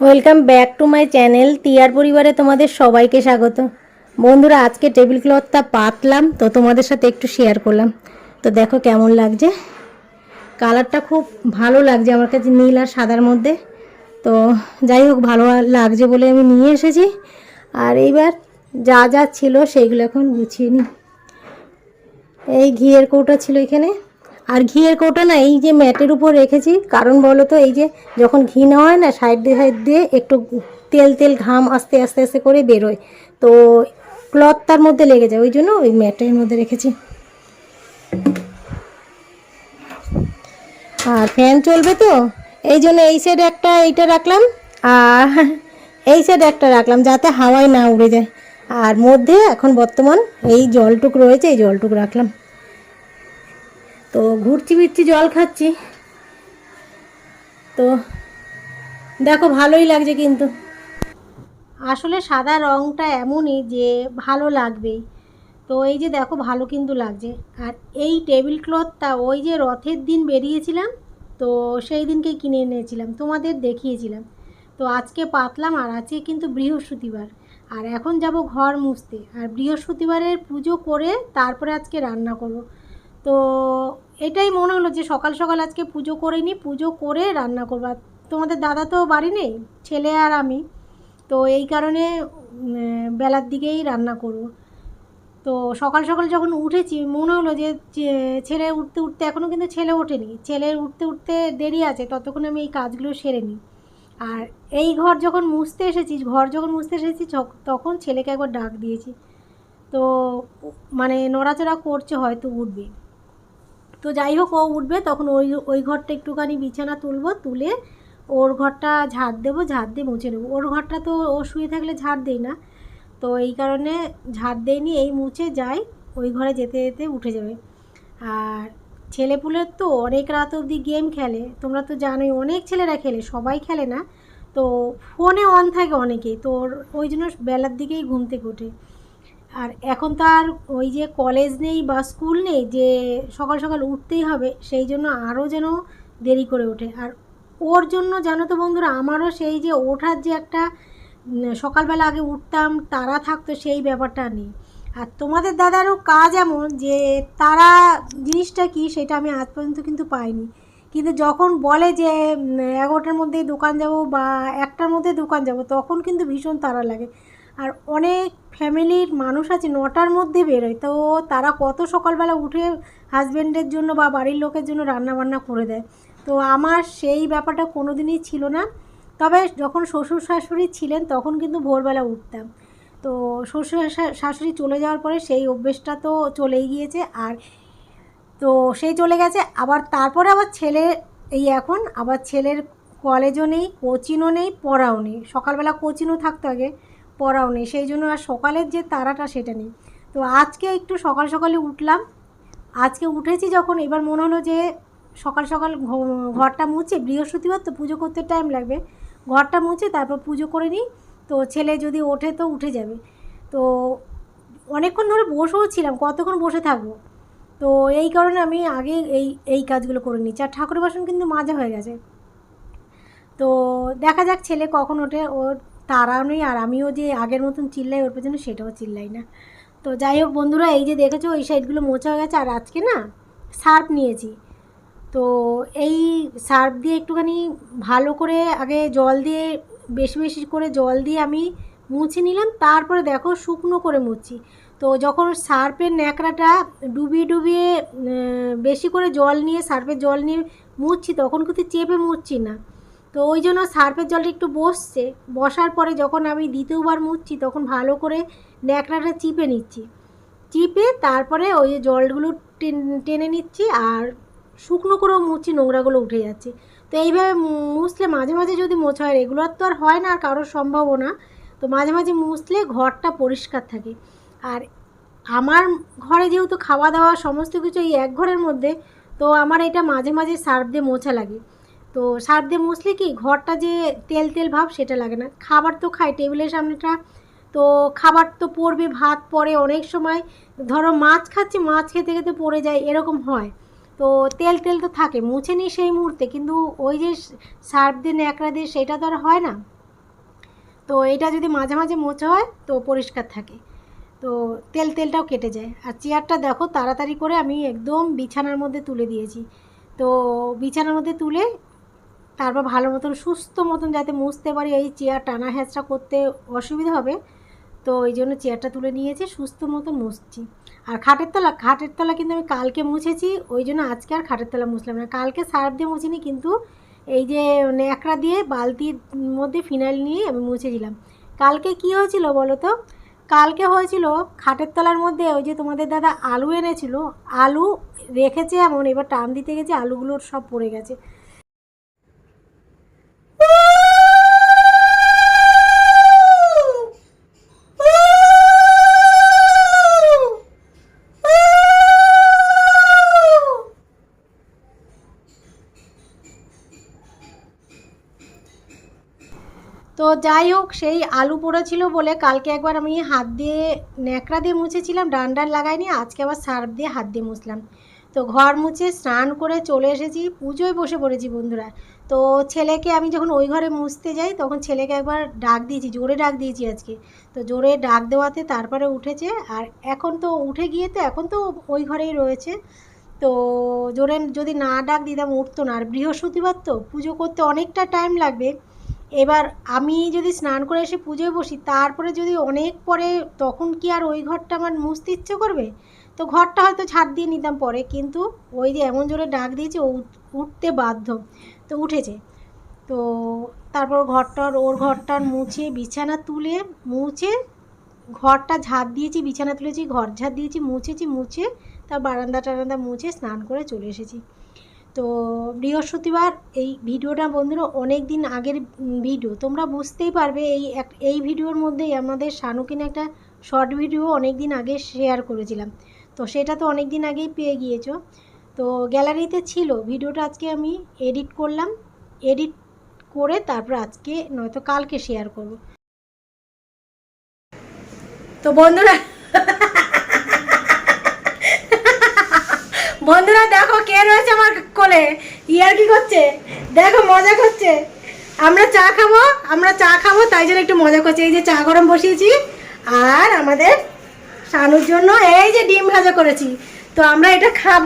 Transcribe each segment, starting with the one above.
Welcome back to my channel টিয়ার পরিবারে তোমাদের সবাইকে স্বাগত। বন্ধুরা, আজকে টেবিল ক্লথটা পাতলাম, তো তোমাদের সাথে একটু শেয়ার করলাম। তো দেখো কেমন লাগছে। কালারটা খুব ভালো লাগছে আমার কাছে, নীল আর সাদার মধ্যে। তো যাই হোক, ভালো লাগছে বলে আমি নিয়ে এসেছি। আর এইবার যা যা ছিল, সেইগুলো এখন গুছিয়ে নিই। এই ঘিয়ের কৌটা ছিল এখানে। আর ঘিয়ের কৌটা না এই যে ম্যাটের উপর রেখেছি, কারণ বলো তো এই যে যখন ঘি নেওয়া হয় না সাইড দিয়ে সাইড দিয়ে একটু তেল তেল, ঘাম আস্তে আস্তে আস্তে করে বেরোয়। তো ক্লথ তার মধ্যে লেগে যায়, ওই জন্য ওই ম্যাটের মধ্যে রেখেছি। আর ফ্যান চলবে তো, এই জন্য এই সাইডে একটা এইটা রাখলাম, আর এই সাইডে একটা রাখলাম, যাতে হাওয়ায় না উড়ে যায়। আর মধ্যে এখন বর্তমান এই জলটুক রয়েছে, এই জলটুক রাখলাম। তো ঘুরছি ফিরছি, জল খাচ্ছি। তো দেখো ভালোই লাগছে কিন্তু। আসলে সাদা রঙটা এমনই যে ভালো লাগবেই তো এই যে দেখো ভালো কিন্তু লাগছে। আর এই টেবিল ক্লথটা ওই যে রথের দিন বেরিয়েছিলাম, তো সেই দিনকেই কিনে এনেছিলাম, তোমাদের দেখিয়েছিলাম। তো আজকে পাতলাম আর আজকে কিন্তু বৃহস্পতিবার। আর এখন যাব ঘর মুছতে। আর বৃহস্পতিবারের পুজো করে তারপরে আজকে রান্না করব। তো এটাই মনে হলো যে সকাল সকাল আজকে পুজো করে নিই পুজো করে রান্না করব। তোমাদের দাদা তো বাড়ি নেই, ছেলে আর আমি। তো এই কারণে বেলার দিকেই রান্না করব। তো সকাল সকাল যখন উঠেছি, মনে হলো যে ছেলে উঠতে উঠতে এখনও কিন্তু ছেলে ওঠেনি। ছেলের উঠতে উঠতে দেরি আছে, ততক্ষণ আমি এই কাজগুলো সেরে নিই। আর এই ঘর যখন মুছতে এসেছি, ঘর যখন মুছতে এসেছি তখন ছেলেকে একবার ডাক দিয়েছি। তো মানে নড়াচড়া করছে হয়তো উঠবে। তো যাই হোক, ও উঠবে, তখন ওই ওই ঘরটা একটুখানি বিছানা তুলবো, তুলে ওর ঘরটা ঝাড় দেবো ঝাড় দিয়ে মুছে নেব। ওর ঘরটা তো ও শুয়ে থাকলে ঝাড় দেই না। তো এই কারণে ঝাড় দেয়নি, এই মুছে যাই, ওই ঘরে যেতে যেতে উঠে যাবে। আর ছেলেপুলের তো অনেক রাত অবধি গেম খেলে, তোমরা তো জানোই, অনেক ছেলেরা খেলে, সবাই খেলে না। তো ফোনে অন থাকে অনেকেই, তো ওর, ওই জন্য বেলার দিকেই ঘুম থেকে ওঠে। আর এখন তো আর ওই যে কলেজ নেই বা স্কুল নেই যে সকাল সকাল উঠতেই হবে, সেই জন্য আরও যেন দেরি করে ওঠে। আর ওর জন্য জানো তো বন্ধুরা, আমারও সেই যে ওঠার যে একটা সকালবেলা আগে উঠতাম, তারা থাকতো, সেই ব্যাপারটা নেই। আর তোমাদের দাদারও কাজ এমন যে তারা জিনিসটা কি সেটা আমি আজ পর্যন্ত কিন্তু পাইনি। কিন্তু যখন বলে যে এগারোটার মধ্যে দোকান যাব বা একটার মধ্যে দোকান যাব, তখন কিন্তু ভীষণ তাড়া লাগে। আর অনেক ফ্যামিলির মানুষ আছে, নটার মধ্যে বেরোয়। তো তারা কত সকালবেলা উঠে হাজব্যান্ডের জন্য বা বাড়ির লোকের জন্য রান্না বান্না করে দেয়। তো আমার সেই ব্যাপারটা কোনো দিনই ছিল না। তবে যখন শ্বশুর শাশুড়ি ছিলেন, তখন কিন্তু ভোরবেলা উঠতাম। তো শ্বশুর শাশুড়ি চলে যাওয়ার পরে সেই অভ্যেসটা তো চলেই গিয়েছে আর তো সেই চলে গেছে। আবার তারপরে আবার ছেলে, এই এখন আবার ছেলের কলেজও নেই কোচিংও নেই, পড়াও নেই। সকালবেলা কোচিংও থাকতো আগে। পড়াও নেই। সেই জন্য আর সকালের যে তারাটা সেটা নেই। তো আজকে একটু সকাল সকালে উঠলাম। আজকে উঠেছি যখন, এবার মনে হলো যে সকাল সকাল ঘরটা মুছে, বৃহস্পতিবার তো পুজো করতে টাইম লাগবে। ঘরটা মুছে, তারপর পুজো করে নিই। তো ছেলে যদি ওঠে তো উঠে যাবে। তো অনেকক্ষণ ধরে বসেও ছিলাম, কতক্ষণ বসে থাকব? তো এই কারণে আমি আগে এই এই কাজগুলো করে নিচ্ছি। আর ঠাকুরের বাসন কিন্তু মাজা হয়ে গেছে। তো দেখা যাক ছেলে কখন ওঠে, ওর তারাও নেই আর আমিও যে আগের মতন চিল্লাই ওর পেছনে সেটাও চিল্লাই না। তো যাই হোক বন্ধুরা, এই যে দেখেছ ওই সাইডগুলো মোছা হয়ে গেছে আর আজকে না সার্ফ নিয়েছি। তো এই সার্ফ দিয়ে একটুখানি ভালো করে আগে জল দিয়ে, বেশি বেশি করে জল দিয়ে আমি মুছে নিলাম, তারপরে দেখো শুকনো করে মুছছি তো যখন সার্ফের ন্যাকড়াটা ডুবিয়ে ডুবিয়ে বেশি করে জল নিয়ে, সার্ফের জল নিয়ে মুছছি, তখন কিন্তু চেপে মুছছি না। তো ওই জন্য সার্ফের জলটা একটু বসছে। বসার পরে যখন আমি দ্বিতীয়বার মুছছি, তখন ভালো করে ন্যাকড়াটা চিপে নিচ্ছি। চিপে তারপরে ওই জলগুলো টেনে নিচ্ছি আর শুকনো করেও মুছছি, নোংরাগুলো উঠে যাচ্ছে। তো এইভাবে মুছলে মাঝে মাঝে যদি মোছা হয়, রেগুলার তো আর হয় না আর কারোর সম্ভবও না তো মাঝে মাঝে মুছলে ঘরটা পরিষ্কার থাকে। আর আমার ঘরে যেহেতু খাওয়া দাওয়া সমস্ত কিছু এই এক ঘরের মধ্যে, তো আমার এটা মাঝে মাঝে সার্ফ দিয়ে মোছা লাগে। তো সার্ফ দিয়ে কি ঘরটা যে তেল তেল ভাব সেটা লাগে না। খাবার তো খাই টেবিলের সামনেটা। তো খাবার তো পড়বে, ভাত পড়ে অনেক সময়। ধরো মাছ খাচ্ছি, মাছ খেতে খেতে পড়ে যায়, এরকম হয়। তো তেল তেল তো থাকে, মুছে নিই সেই মুহূর্তে। কিন্তু ওই যে সার্ফ দিয়ে ন্যাকড়া দিয়ে সেটা তো আর হয় না। তো এটা যদি মাঝে মাঝে মোছা হয়, তো পরিষ্কার থাকে। তো তেল তেলটাও কেটে যায়। আর চেয়ারটা দেখো, তাড়াতাড়ি করে আমি একদম বিছানার মধ্যে তুলে দিয়েছি। তো বিছানার মধ্যে তুলে তারপর ভালো মতন, সুস্থ মতন যাতে মুছতে পারি, এই চেয়ার টানা হ্যাঁচড়া করতে অসুবিধা হবে। তো ওই জন্য চেয়ারটা তুলে নিয়েছি, সুস্থ মতন মুছছি। আর খাটের তলা খাটের তলা কিন্তু আমি কালকে মুছেছি, ওই জন্য আজকে আর খাটের তলা মুছলাম না। কালকে সার্ফ দিয়ে মুছিনি, কিন্তু এই যে ন্যাকড়া দিয়ে বালতির মধ্যে ফিনাইল নিয়ে আমি মুছেছিলাম কালকে কি হয়েছিল বলো তো? কালকে হয়েছিল খাটের তলার মধ্যে ওই যে তোমাদের দাদা আলু এনেছিল, আলু রেখেছে এমন, এবার টান দিতে গেছে আলুগুলোর সব পড়ে গেছে। তো যাই হোক, সেই আলু পড়েছিল বলে কালকে একবার আমি হাত দিয়ে ন্যাকড়া দিয়ে মুছেছিলাম ডান্ডার লাগাইনি, আজকে আবার সার্ফ দিয়ে হাত দিয়ে মুছলাম। তো ঘর মুছে স্নান করে চলে এসেছি, পুজোয় বসে পড়েছি বন্ধুরা। তো ছেলেকে আমি যখন ওই ঘরে মুছতে যাই, তখন ছেলেকে একবার ডাক দিয়েছি, জোরে ডাক দিয়েছি আজকে। তো জোরে ডাক দেওয়াতে তারপরে উঠেছে, আর এখন তো উঠে গিয়ে তো এখন তো ওই ঘরেই রয়েছে। তো জোরে যদি না ডাক দিতাম, উঠতো না। আর বৃহস্পতিবার তো পুজো করতে অনেকটা টাইম লাগবে। এবার আমি যদি স্নান করে এসে পুজোয় বসি, তারপরে যদি অনেক পরে তখন কি আর ওই ঘরটা আমার মুছতে ইচ্ছে করবে? তো ঘরটা হয়তো ছাদ দিয়ে নিতাম পরে, কিন্তু ওই যে এমন জোরে ডাক দিয়েছে ও উঠতে বাধ্য। তো উঠেছে। তো তারপর ঘরটার, ওর ঘরটার মুছে বিছানা তুলে, মুছে ঘরটা ঝাঁট দিয়েছি, বিছানা তুলেছি, ঘর ঝাঁট দিয়েছি, মুছেছি, মুছে তার বারান্দা টারান্দা মুছে স্নান করে চলে এসেছি। তো বৃহস্পতিবার এই ভিডিওটা বন্ধুরা অনেক দিন আগের ভিডিও। তোমরা বুঝতেই পারবে এই এক, এই ভিডিওর মধ্যেই আমাদের শানুকিন একটা শর্ট ভিডিও অনেক দিন আগে শেয়ার করেছিলাম। তো সেটা তো অনেক দিন আগেই পেয়ে গিয়েছো। তো গ্যালারিতে ছিল, ভিডিওটা আজকে আমি এডিট করলাম। এডিট করে তারপর আজকে নয়তো কালকে শেয়ার করব। তো বন্ধুরা বন্ধুরা, দেখো কে রয়েছে আমার কোলে। ইয়ার কি করছে? দেখো, মজা করছে। আমরা চা খাব, আমরা চা খাব, তাই জন্য একটু মজা করছে। এই যে চা গরম বসিয়েছি, আর আমাদের শানুর জন্য এই যে ডিম ভাজা করেছি। তো আমরা এটা খাব।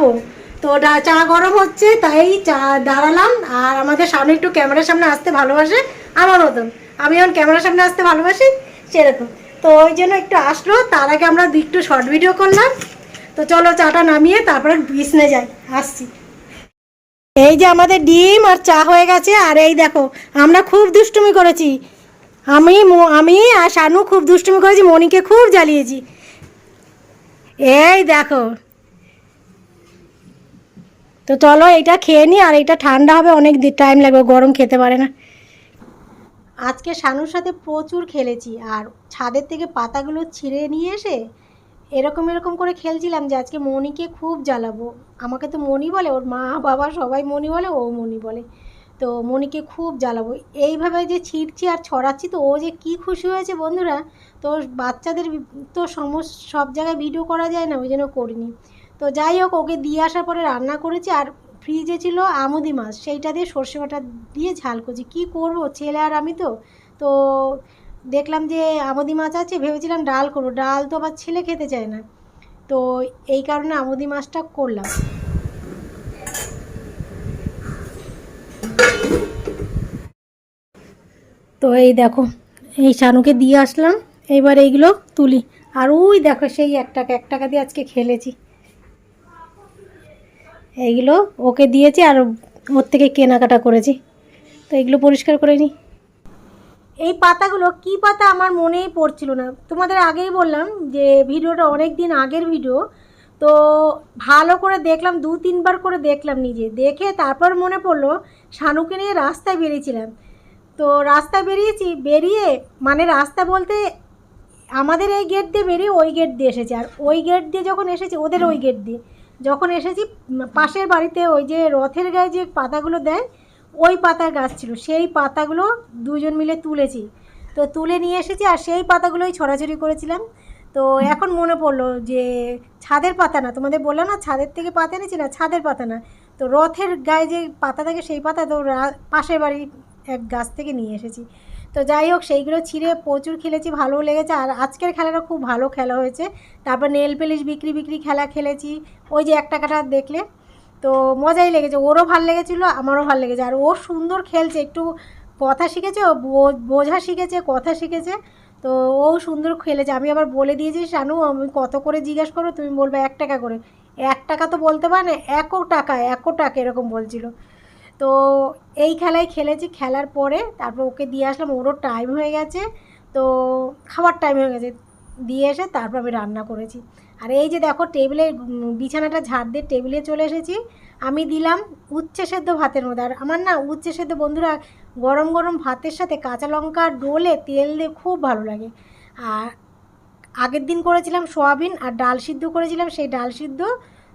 তো চা গরম হচ্ছে, তাই চা দাঁড়ালাম। আর আমাদের সামনে একটু ক্যামেরার সামনে আসতে ভালোবাসে, আমার মতন। আমি যখন ক্যামেরার সামনে আসতে ভালোবাসি, সেরকম। তো ওই জন্য একটু আসলো। তার আগে আমরা একটু শর্ট ভিডিও করলাম। তো চলো চাটা নামিয়ে তারপরে বিছনে যাই, আসছি। এই যে আমাদের ডিম আর চা হয়ে গেছে, আর এই দেখো, আমরা খুব দুষ্টুমি করেছি। আমি আমি আর শানু খুব দুষ্টুমি করেছি, মনিকে খুব জ্বালিয়েছি। এই দেখো। তো চলো এটা খেয়ে নিই আর এটা ঠান্ডা হবে, অনেক টাইম লাগবে, গরম খেতে পারে না। আজকে শানুর সাথে প্রচুর খেলেছি, আর ছাদের থেকে পাতাগুলো ছিঁড়ে নিয়ে এসে এরকম এরকম করে খেলছিলাম যে আজকে মনিকে খুব জ্বালাবো। আমাকে তো মনি বলে, ওর মা, বাবা সবাই মনি বলে, ও মনি বলে। তো মনিকে খুব জ্বালাবো। এইভাবে যে ছিটছি আর ছড়াচ্ছি, তো ও যে কি খুশি হয়েছে বন্ধুরা, তো বাচ্চাদের তো সমস, সব জায়গায় ভিডিও করা যায় না, ওই জন্য করিনি। তো যাই হোক, ওকে দিয়ে আসার পরে রান্না করেছি, আর ফ্রিজে ছিল আমুদি মাছ। সেইটা দিয়ে সর্ষে বাটা দিয়ে ঝাল করছি। কী করব, ছেলে আর আমি তো? তো দেখলাম যে আমুদি মাছ আছে, ভেবেছিলাম ডাল করব। ডাল তো আবার ছেলে খেতে চায় না। তো এই কারণে আমুদি মাছটা করলাম। তো এই দেখো, এই শানুকে দিয়ে আসলাম। এইবার এইগুলো তুলি। আর ওই দেখো সেই এক টাকা এক টাকা দিয়ে আজকে খেলেছি। এইগুলো ওকে দিয়েছি আর ওর থেকে কেনাকাটা করেছি। তো এগুলো পরিষ্কার করে নিই। এই পাতাগুলো, কি পাতা আমার মনেই পড়ছিল না। তোমাদের আগেই বললাম যে ভিডিওটা অনেক দিন আগের ভিডিও। তো ভালো করে দেখলাম, দু, তিনবার করে দেখলাম নিজে। দেখে তারপর মনে পড়ল, শানুকে নিয়ে রাস্তায় বেরিয়েছিলাম। তো রাস্তায় বেরিয়েছি, বেরিয়ে মানে রাস্তা বলতে আমাদের এই গেট দিয়ে বেরিয়ে ওই গেট দিয়ে এসেছি। আর ওই গেট দিয়ে যখন এসেছি, ওদের ওই গেট দিয়ে। যখন এসেছি পাশের বাড়িতে ওই যে রথের গায়ে যে পাতাগুলো দেয় ওই পাতার গাছ ছিল, সেই পাতাগুলো দুজন মিলে তুলেছি। তো তুলে নিয়ে এসেছি আর সেই পাতাগুলোই ছড়াছড়ি করেছিলাম। তো এখন মনে পড়ল যে ছাদের পাতা না, তোমাদের বললাম না ছাদের থেকে পাতা এনেছি না, ছাদের পাতা না। তো রথের গায়ে যে পাতা থাকে সেই পাতা তো পাশের বাড়ি এক গাছ থেকে নিয়ে এসেছি। তো যাই হোক, সেইগুলো ছিঁড়ে প্রচুর খেলেছি, ভালোও লেগেছে। আর আজকের খেলাটা খুব ভালো খেলা হয়েছে। তারপর নেল পেলিশ বিক্রি বিক্রি খেলা খেলেছি। ওই যে এক টাকাটা দেখলে তো মজাই লেগেছে। ওরও ভালো লেগেছিলো, আমারও ভালো লেগেছে। আর ও সুন্দর খেলছে, একটু কথা শিখেছে, ও বোঝা শিখেছে, কথা শিখেছে, তো ও সুন্দর খেলেছে। আমি আবার বলে দিয়েছি, শানু, আমি কত করে জিজ্ঞেস করো তুমি বলবে এক টাকা করে। এক টাকা তো বলতে পারে না একো টাকা একো টাকা এরকম বলছিল। তো এই খেলায় খেলেছি, খেলার পরে তারপর ওকে দিয়ে আসলাম, ওরও টাইম হয়ে গেছে, তো খাবার টাইম হয়ে গেছে। দিয়ে এসে তারপর আমি রান্না করেছি। আর এই যে দেখো টেবিলে বিছানাটা ঝাড় দিয়ে টেবিলে চলে এসেছি। আমি দিলাম উচ্ছে সেদ্ধ ভাতের মধ্যে। আর আমার না উচ্ছে সেদ্ধ বন্ধুরা গরম গরম ভাতের সাথে কাঁচা লঙ্কা ডোলে তেল দিয়ে খুব ভালো লাগে। আর আগের দিন করেছিলাম সোয়াবিন আর ডাল সিদ্ধ করেছিলাম সেই ডাল সিদ্ধ।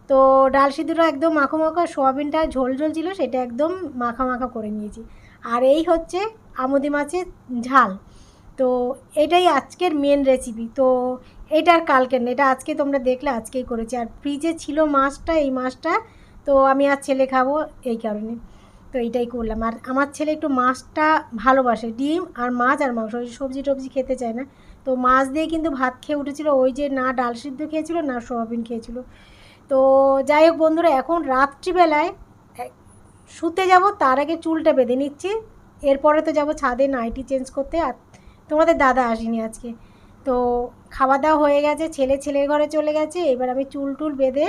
তো ডাল সিদ্ধটা একদম মাখো মাখো সোয়াবিনটা ঝোল ঝোল ছিল সেটা একদম মাখা মাখা করে নিয়েছি। আর এই হচ্ছে আমুদি মাছের ঝাল। তো এটাই আজকের মেন রেসিপি তো এটা আর কালকের না, এটা আজকে তোমরা দেখলে, আজকেই করেছি। আর ফ্রিজে ছিল মাছটা, এই মাছটা, তো আমি আর ছেলে খাব এই কারণে। তো এইটাই করলাম। আর আমার ছেলে একটু মাছটা ভালোবাসে, ডিম আর মাছ আর মাংস, ওই সবজি টবজি খেতে চায় না। তো মাছ দিয়ে কিন্তু ভাত খেয়ে উঠেছিল, ওই যে না ডাল সিদ্ধ খেয়েছিল, না সোয়াবিন খেয়েছিল। তো যাই হোক বন্ধুরা, এখন রাত্রিবেলায় শুতে যাব, তার আগে চুলটা বেঁধে নিচ্ছি। এরপরে তো যাব ছাদে নাইটি চেঞ্জ করতে, আর তোমাদের দাদা আসেনি আজকে। তো খাওয়া দাওয়া হয়ে গেছে, ছেলে ছেলের ঘরে চলে গেছে, এবার আমি চুল টুল বেঁধে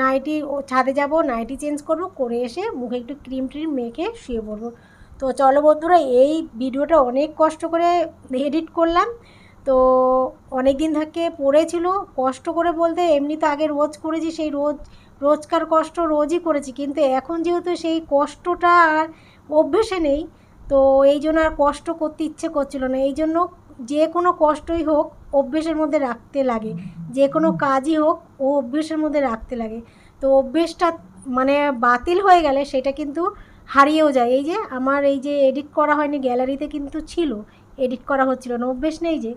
নাইটি ছাদে যাব, নাইটি চেঞ্জ করব, করে এসে মুখে একটু ক্রিম ট্রিম মেখে শুয়ে পড়ব। তো চলো বন্ধুরা, এই ভিডিওটা অনেক কষ্ট করে এডিট করলাম। তো অনেক দিন থেকে পড়েছিল, কষ্ট করে বলতে এমনি তো আগে রোজ করেছি, সেই রোজ, রোজকার কষ্ট রোজই করেছি, কিন্তু এখন যেহেতু সেই কষ্টটা আর অভ্যেসে নেই, তো এই জন্য আর কষ্ট করতে ইচ্ছে করছিল না। এই জন্য যে কোনো কষ্টই হোক অভ্যেসের মধ্যে রাখতে লাগে। যে কোনো কাজই হোক, ও অভ্যেসের মধ্যে রাখতে লাগে। তো অভ্যেসটা মানে বাতিল হয়ে গেলে সেটা কিন্তু হারিয়েও যায়। এই যে আমার এই যে এডিট করা হয়নি, গ্যালারিতে কিন্তু ছিল, এডিট করা হচ্ছিল না, অভ্যেস নেই যে।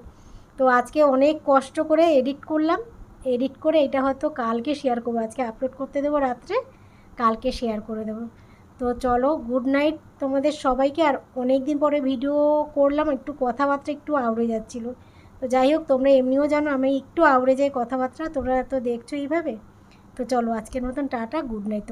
তো আজকে অনেক কষ্ট করে এডিট করলাম। এডিট করে এটা হয়তো কালকে শেয়ার করব। আজকে আপলোড করতে দেবো রাত্রে, কালকে শেয়ার করে দেবো। তো চলো গুড নাইট তোমাদের সবাইকে। আর অনেক দিন পরে ভিডিও করলাম, একটু কথাবার্তা একটু আউড়ে যাচ্ছিল। তো যাই হোক, তোমরা এমনিও জানো আমি একটু আউড়ে যাই কথাবার্তা, তোমরা তো দেখছ এইভাবে। তো চলো, আজকের মতন টাটা গুড নাইট